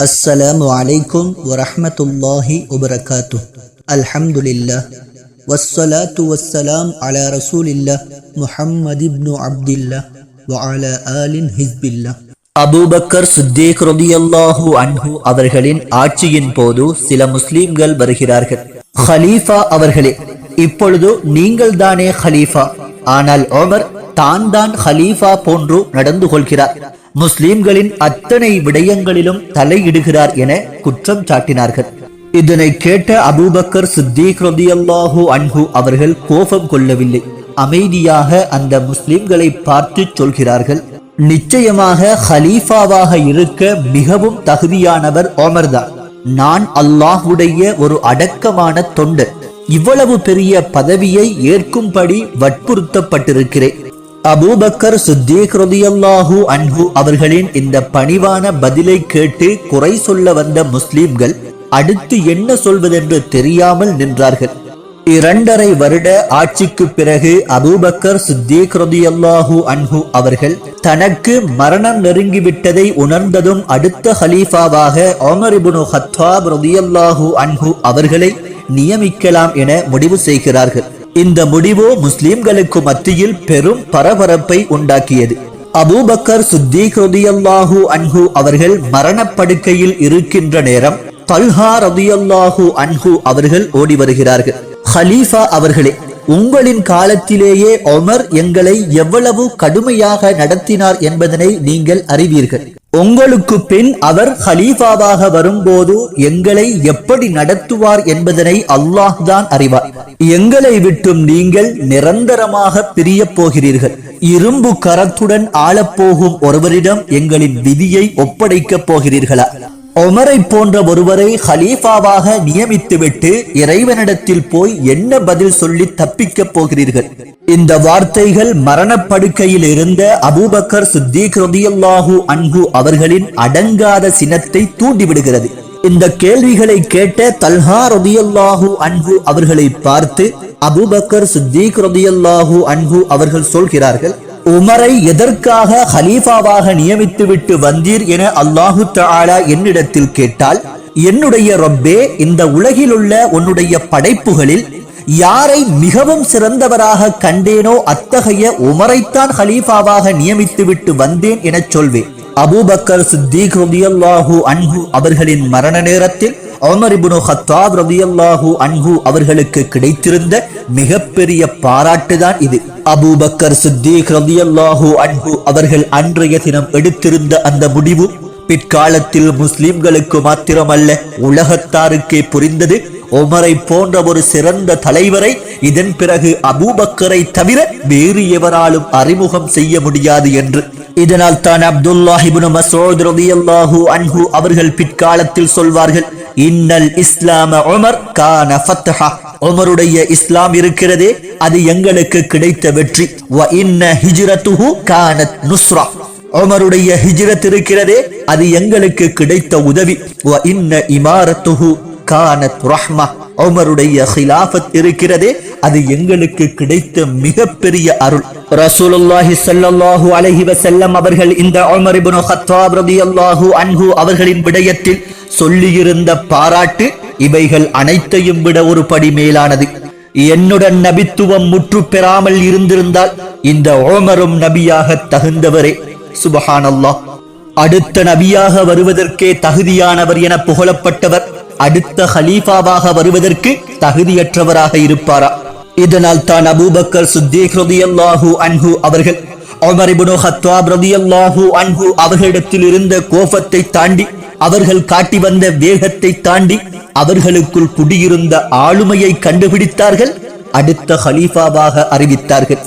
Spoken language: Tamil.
السلام عليكم ورحمة الله وبركاته الحمد لله والصلاة والسلام على رسول الله محمد بن عبد الله وعلى آل حزب الله அபூபக்கர் சித்தீக் ரதியல்லாஹு அன்ஹு அவர்களின் ஆட்சியின் போது சில முஸ்லிம்கள் வருகிறார்கள் ஹலீஃபா அவர்களே இப்பொழுது நீங்கள் தானே ஹலீஃபா ஆனால் ஓமர் தான் தான் ஹலீஃபா போன்று நடந்து கொள்கிறார். முஸ்லிம்களின் அத்தனை விடயங்களிலும் தலையிடுகிறார் என குற்றம் சாட்டினார்கள். இதனை கேட்ட அபூபக்கர் சித்திக் ரதியல்லாஹு அன்ஹு அவர்கள் கோபம் கொள்ளவில்லை. அமைதியாக அந்த முஸ்லிம்களை பார்த்து சொல்கிறார்கள். நிச்சயமாக ஹலீஃபாவாக இருக்க மிகவும் தகுதியானவர் ஓமர்தான் நான் அல்லாஹுடைய ஒரு அடக்கமான தொண்டர் இவ்வளவு பெரிய பதவியை ஏற்கும்படி வற்புறுத்தப்பட்டிருக்கிறேன். அபூபக்கர் சுத்தீக் ரதியல்லாஹு அன்ஹு அவர்களின் இந்த பணிவான பதிலை கேட்டு குறை சொல்ல வந்த முஸ்லிம்கள் அடுத்து என்ன சொல்வதென்று தெரியாமல் நின்றார்கள். இரண்டரை வருட ஆட்சிக்கு பிறகு அபூபக்கர் சித்தீக் ரதியல்லாஹு அன்ஹு அவர்கள் தனக்கு மரணம் நெருங்கிவிட்டதை உணர்ந்ததும் அடுத்த ஹலீஃபாவாக ஓமரிபுனு இப்னு ஹத்தாப் ரதியல்லாஹு அன்ஹு அவர்களை நியமிக்கலாம் என முடிவு செய்கிறார்கள். இந்த முடிவு முஸ்லிம்களுக்கு மத்தியில் பெரும் பரபரப்பை உண்டாக்கியது. அபூபக்கர் சித்தீக் அன்ஹு அவர்கள் மரணப்படுக்கையில் இருக்கின்ற நேரம் தல்ஹா ரதியல்லாஹு அன்ஹு அவர்கள் ஓடி வருகிறார்கள். ஹலீஃபா அவர்களே உங்களின் காலத்திலேயே ஒமர் எங்களை எவ்வளவு கடுமையாக நடத்தினார் என்பதனை நீங்கள் அறிவீர்கள். உங்களுக்கு பின் அவர் ஹலீஃபாவாக வரும்போது எங்களை எப்படி நடத்துவார் என்பதனை அல்லாஹ் தான் அறிவார். எங்களை விட்டும் நீங்கள் நிரந்தரமாக பிரிய போகிறீர்கள். இரும்பு கரத்துடன் ஆளப்போகும் ஒருவரிடம் எங்களின் விதியை ஒப்படைக்கப் போகிறீர்களா? ஒமரை போன்ற ஒருவரை ஹலீஃபாவாக நியமித்துவிட்டு இறைவனிடத்தில் போய் என்ன பதில் சொல்லி தப்பிக்கப் போகிறீர்கள்? இந்த வார்த்தைகள் மரணப்படுக்கையில் இருந்த அபூபக்கர் சித்தீக் ரதியல்லாஹு அன்பு அவர்களின் அடங்காத சினத்தை தூண்டிவிடுகிறது. இந்த கேள்விகளை கேட்ட தல்ஹா ரதியல்லாஹு அன்பு அவர்களை பார்த்து அபூபக்கர் சித்தீக் ரதியல்லாஹு அன்பு அவர்கள் சொல்கிறார்கள் உமரை எதற்காக ஹலீஃபாவாக நியமித்துவிட்டு வந்தீர் என அல்லாஹு தாலா என்னிடத்தில் கேட்டால் என்னுடைய ரொப்பே இந்த உலகில் உள்ள உன்னுடைய படைப்புகளில் யாரை மிகவும் சிறந்தவராக கண்டேனோ அத்தகைய உமரைத்தான் ஹலீஃபாவாக நியமித்துவிட்டு வந்தேன் எனச் சொல்வேன். அபூபக்கர் சித்தீக் ரதியல்லாஹு அன்ஹு அவர்களின் மரண நேரத்தில் ஒமரிபுனு இப்னு ஹத்தாப் ரதியல்லாஹு அன்ஹு அவர்களுக்கு கிடைத்திருந்த மிகப்பெரிய பாராட்டுதான் இது. அபூபக்கர் சித்தீக் ரதியல்லாஹு அன்ஹு அவர்கள் அன்றைய தினம் எடுத்திருந்த அந்த முடிவு பிற்காலத்தில் முஸ்லிம்களுக்கு மாத்திரமல்ல உலகத்தாருக்கே புரிந்தது. ஒமரை போன்ற ஒரு சிறந்த தலைவரை இதன் பிறகு அபூபக்கரை தவிர வேறு எவராலும் அறிமுகம் செய்ய முடியாது என்று. இதனால் தான் அப்துல்லாஹிபுன் மசூத் ரலியல்லாஹு அன்ஹு அவர்கள் பிற்காலத்தில் சொல்வார்கள் இன்னல் இஸ்லாம உமர் கான ஃபத்ஹா. உமருடைய இஸ்லாம் இருக்கிறதே அது எங்களுக்கு கிடைத்த வெற்றி. வ இன்ன ஹிஜ்ரத்துஹு கானத் நுஸ்ரா. உமருடைய ஹிஜ்ரத் இருக்கிறதே அது எங்களுக்கு கிடைத்த உதவி. வ இன்ன இமாரத்துஹு கானத் ரஹ்மா. உமருடைய ஹிலாஃபத் இருக்கிறதே அது எங்களுக்கு கிடைத்த மிகப்பெரிய அருள். ரசூலுல்லாஹி ஸல்லல்லாஹு அலைஹி வஸல்லம் அவர்கள் இந்த உமர் இப்னு கத்தாப் ரலியல்லாஹு அன்ஹு அவர்களின் விடயத்தில் சொல்லியிருந்த பாராட்டு இவைகள் அனைத்தையும் விட ஒரு படி மேலானது. என்னுடன் நபித்துவம் முற்று பெறாமல் இருந்திருந்தால் இந்த ஓமரும் நபியாக தகுந்தவரே. சுபஹானல்லா அடுத்த நபியாக வருவதற்கே தகுதியானவர் என புகழப்பட்டவர் அடுத்த ஹலீஃபாவாக வருவதற்கு தகுதியற்றவராக இருப்பாரா? இதனால் தான் அபூபக்கர் சுத்தீக் ரதியல்லாஹு அன்ஹு அவர்கள் அவர்களிடத்தில் இருந்த கோபத்தை தாண்டி அவர்கள் காட்டி வந்த வேகத்தை தாண்டி அவர்களுக்குள் குடியிருந்த ஆளுமையை கண்டுபிடித்தார்கள். அடுத்த ஹலீஃபாவாக அறிவித்தார்கள்.